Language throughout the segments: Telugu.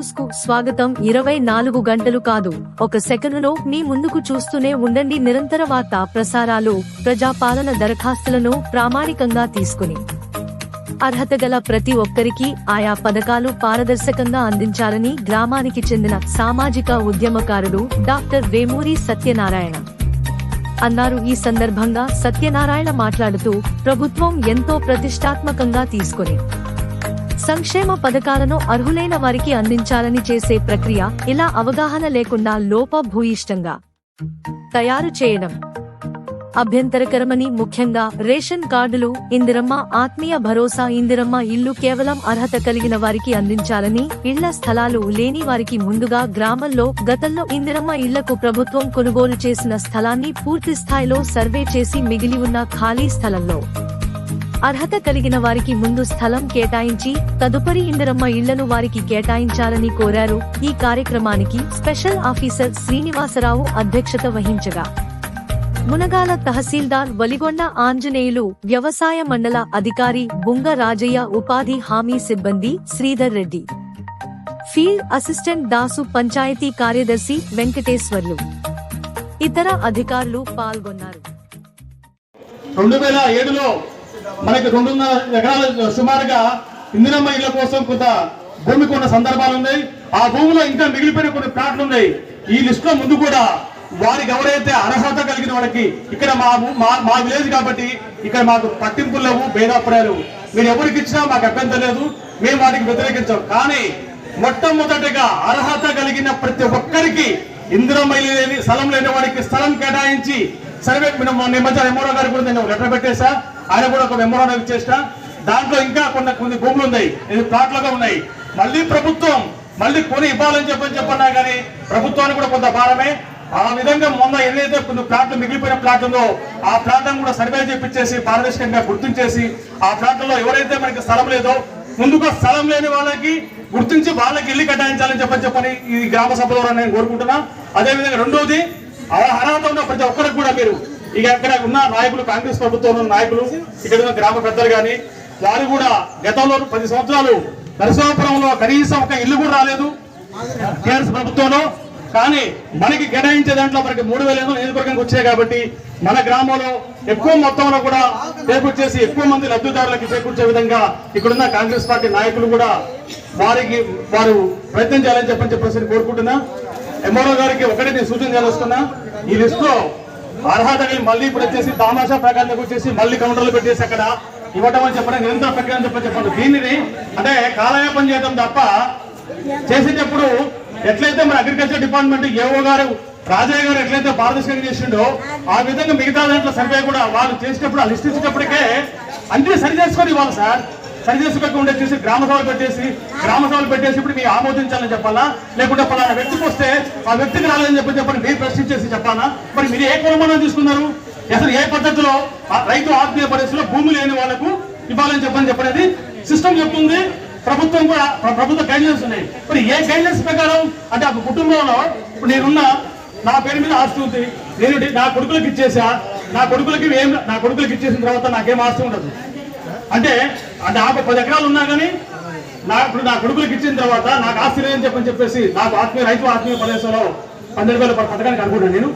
న్యూస్కు స్వాగతం. ఇరవై నాలుగు గంటలు కాదు. ఒక సెకనులో మీ ముందుకు చూస్తూనే ఉండండి నిరంతర వార్తా ప్రసారాలు ప్రజాపాలన దరఖాస్తులను ప్రామాణికంగా తీసుకుని. అర్హత గల ప్రతి ఒక్కరికి ఆయా పథకాలు పారదర్శకంగా అందించాలని గ్రామానికి చెందిన సామాజిక ఉద్యమకారుడు డాక్టర్ వేమూరి సత్యనారాయణ అన్నారు. ఈ సందర్భంగా సత్యనారాయణ మాట్లాడుతూ ప్రభుత్వం ఎంతో ప్రతిష్టాత్మకంగా తీసుకుని సంక్షేమ పథకాలను అర్హులైన వారికి అందించాలని చేసే ప్రక్రియ ఇలా అవగాహన లేకుండా లోపభూయిష్టంగా తయారు చేయడం. అభ్యంతరకరమని ముఖ్యంగా రేషన్ కార్డులు ఇందిరమ్మ ఆత్మీయ భరోసా ఇందిరమ్మ ఇల్లు కేవలం అర్హత కలిగిన వారికి అందించాలని ఇళ్ళ స్థలాలు లేని వారికి ముందుగా గ్రామంలో గతంలో ఇందిరమ్మ ఇళ్ళకు ప్రభుత్వం కొనుగోలు చేసిన స్థలాన్ని పూర్తి స్థాయిలో సర్వే చేసి మిగిలి ఉన్న ఖాళీ స్థలంలో అర్హత కలిగిన వారికి ముందు స్థలం కేటాయించి తదుపరి ఇందిరమ్మ ఇళ్ళను వారికి కేటాయించాలని కోరారు. ఈ కార్యక్రమానికి స్పెషల్ ఆఫీసర్ శ్రీనివాసరావు అధ్యక్షత వహించగా. మునగాల తహసీల్దార్ వలిగొండ ఆంజనేయులు వ్యవసాయ మండల అధికారి బుంగ రాజయ్య ఉపాధి హామీ సిబ్బంది శ్రీధర్ రెడ్డి. ఫీల్డ్ అసిస్టెంట్ దాసు పంచాయతీ కార్యదర్శి వెంకటేశ్వర్లు. ఇతర అధికారులు పాల్గొన్నారు. రెండు వేల ఏడులో మనకి రెండున్నర ఎకరాల సుమారుగా ఇందిరమ్మ ఇళ్ళ కోసం కొంత భూమి కొన్న సందర్భాలు ఉన్నాయి. ఆ భూమిలో ఇంకా మిగిలిపోయిన కొన్ని ప్లాట్లు ఉన్నాయి. ఈ లిస్ట్లో ముందు కూడా వారికి ఎవరైతే అర్హత కలిగిన వాళ్ళకి ఇక్కడ మా మా విలేజ్ కాబట్టి ఇక్కడ మాకు పట్టింపులు లేవు భేదాభిప్రాయాలు మీరు ఎవరికి ఇచ్చినా మాకు అభ్యంతరం లేదు. మేము వాటికి వ్యతిరేకించాం. కానీ మొట్టమొదటిగా అర్హత కలిగిన ప్రతి ఒక్కరికి ఇందిరమ్మ ఇల్లు లేని స్థలం లేని వాడికి స్థలం కేటాయించి సర్వే నేను ఎమ్మోరావు గారు గారికి కూడా నేను లెటర్ పెట్టేసా ఆయన కూడా ఒక మెమోరాండం ఇచ్చేసిన దాంట్లో ఇంకా కొన్ని కొన్ని భూములు ఉన్నాయి. ఇది ప్లాట్లుగా ఉన్నాయి. మళ్ళీ ప్రభుత్వం మళ్ళీ కొని ఇవ్వాలని చెప్పని చెప్పన్నా కానీ ప్రభుత్వానికి కూడా కొంత భారమే. ఆ విధంగా మొన్న ఏదైతే కొన్ని ప్లాట్లు మిగిలిపోయిన ప్లాట్ ఉందో ఆ ప్లాట్లను కూడా సర్వే చేపించేసి పారదర్శకంగా గుర్తించేసి ఆ ప్లాట్లలో ఎవరైతే మనకి స్థలం లేదో ముందుగా స్థలం లేని వాళ్ళకి గుర్తించి వాళ్ళకి ఇల్లు కేటాయించాలని చెప్పని చెప్పని ఈ గ్రామ సభలో నేను కోరుకుంటున్నా. అదే విధంగా రెండోది అర్హత ఉన్న ప్రతి ఒక్కరికి కూడా మీరు ఇక అక్కడ ఉన్న నాయకులు కాంగ్రెస్ ప్రభుత్వంలో నాయకులు ఇక్కడ ఉన్న గ్రామ పెద్దలు కానీ వారు కూడా గతంలో పది సంవత్సరాలు నరసింహాపురంలో కనీసం ఒక ఇల్లు కూడా రాలేదు టీఆర్ఎస్ ప్రభుత్వంలో. కానీ మనకి కేటాయించే దాంట్లో మనకి మూడు వేల ఎనిమిది నియోజకవర్గానికి వచ్చాయి కాబట్టి మన గ్రామంలో ఎక్కువ మొత్తంలో కూడా చేకూర్చేసి ఎక్కువ మంది లబ్ధిదారులకి చేకూర్చే విధంగా ఇక్కడున్న కాంగ్రెస్ పార్టీ నాయకులు కూడా వారికి వారు ప్రయత్నం చేయాలని చెప్పని చెప్పేసి కోరుకుంటున్నా. ఎంఆర్ఓ గారికి ఒకటి నేను సూచన చేయాల్సుకున్నా ఈ లిస్ట్లో అర్హతని మళ్ళీ ఇప్పుడు వచ్చేసి తామాషా ప్రకారం వచ్చేసి మళ్ళీ కౌంటర్లు పెట్టేసి అక్కడ ఇవ్వటం అని చెప్పడం నిరంతర ప్రక్రియ చెప్పని చెప్పండి. దీనిని అంటే కాలయాపన చేయడం తప్ప చేసేటప్పుడు ఎట్లయితే మన అగ్రికల్చర్ డిపార్ట్మెంట్ ఏఓ గారు రాజయ్య గారు ఎట్లయితే పారదర్శకంగా చేసిండో ఆ విధంగా మిగతా దాంట్లో సర్వే కూడా వాళ్ళు చేసేటప్పుడు ఆ లిస్ట్ ఇచ్చేటప్పటికే అన్ని సరి చేసుకొని ఇవ్వాలి సార్. సరి చూసి చేసి గ్రామ సభలు పెట్టేసి గ్రామ సభలు పెట్టేసి ఇప్పుడు మీరు ఆమోదించాలని చెప్పాలా? లేకుంటే పలానా వ్యక్తికి వస్తే ఆ వ్యక్తికి రాలేదని చెప్పి చెప్పండి మీరు ప్రశ్నించేసి చెప్పాలా? మరి మీరు ఏ కొనుగోలు తీసుకున్నారు? అసలు ఏ పద్ధతిలో రైతు ఆత్మీయ పరిస్థితిలో భూమి లేని వాళ్ళకు ఇవ్వాలని చెప్పని చెప్పనేది సిస్టమ్ చెప్తుంది. ప్రభుత్వం కూడా ప్రభుత్వ గైడ్లైన్స్ ఉన్నాయి. మరి ఏ గైడ్లైన్స్ ప్రకారం? అంటే ఒక కుటుంబంలో ఇప్పుడు నేనున్న నా పేరు మీద ఆస్తి ఉంది. నేను నా కొడుకులకు ఇచ్చేసా. నా కొడుకులకి ఏం నా కొడుకులకు ఇచ్చేసిన తర్వాత నాకేం ఆస్తి ఉండదు. అంటే అంటే నాకు పది ఎకరాలు ఉన్నా కానీ నా ఇప్పుడు నా కొడుకులకు ఇచ్చిన తర్వాత నాకు ఆస్తి లేదని చెప్పని చెప్పేసి నాకు ఆత్మీయ రైతు ఆత్మీయ ప్రదేశంలో పన్నెండు వేల పథకానికి అనుకుంటున్నాను నేను.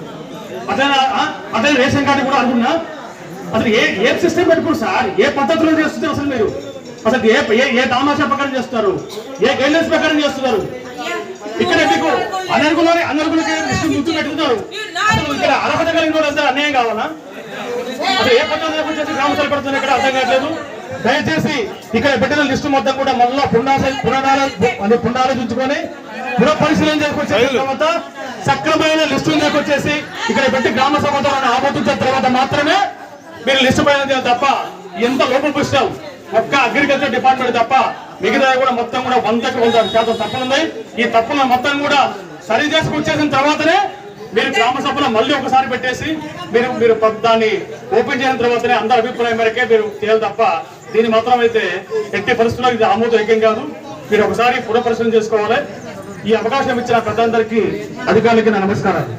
అట్లా అట్లా రేషన్ కార్డు కూడా అనుకున్నా అసలు ఏ ఏ సిస్టమ్ పెట్టుకోరు సార్? ఏ పద్ధతిలో చేస్తున్నారు అసలు మీరు? అసలు ఏ ఏ ఏ తామాషా ప్రకారం చేస్తున్నారు ఏ గైడ్లైన్స్ ప్రకారం చేస్తున్నారు? ఇక్కడ మీకు అనర్గులని అనర్గులకి లిస్టు గుర్తు పెట్టుకున్నారు. అసలు ఇక్కడ అర్హత కలిగిన వాళ్ళు అన్యాయం కావాలా? ఇక్కడ అర్థం కావట్లేదు. దయచేసి ఇక్కడ పెట్టిన లిస్టు మొత్తం కూడా మళ్ళా పునాల అంటే పునరాలోచించుకొని పునః పరిశీలన చేసుకొచ్చిన తర్వాత సక్రమైన లిస్టు తీసుకొచ్చేసి ఇక్కడ పెట్టి గ్రామ సభతో ఆమోదించిన తర్వాత మాత్రమే మీరు లిస్టు పైన చేయాలి తప్ప ఎంత లోపం పుష్టాం ఒక్క అగ్రికల్చర్ డిపార్ట్మెంట్ తప్ప మిగతా కూడా మొత్తం కూడా వందకి వంద శాతం తప్పులు ఉన్నాయి ఈ తప్పులను మొత్తం కూడా సరి చేసుకొచ్చేసిన తర్వాతనే మీరు గ్రామ సభలో మళ్ళీ ఒకసారి పెట్టేసి మీరు మీరు దాన్ని ఓపెన్ చేసిన తర్వాతనే అందరి అభిప్రాయం మేరకే మీరు చేయాలి తప్ప దీన్ని మాత్రం అయితే ఎట్టి పరిస్థితుల్లో ఇది ఆమోదయోగ్యం కాదు. మీరు ఒకసారి పునఃపరిశీలన చేసుకోవాలి. ఈ అవకాశం ఇచ్చిన పెద్దందరికీ అధికారులకి నా నమస్కారాలు.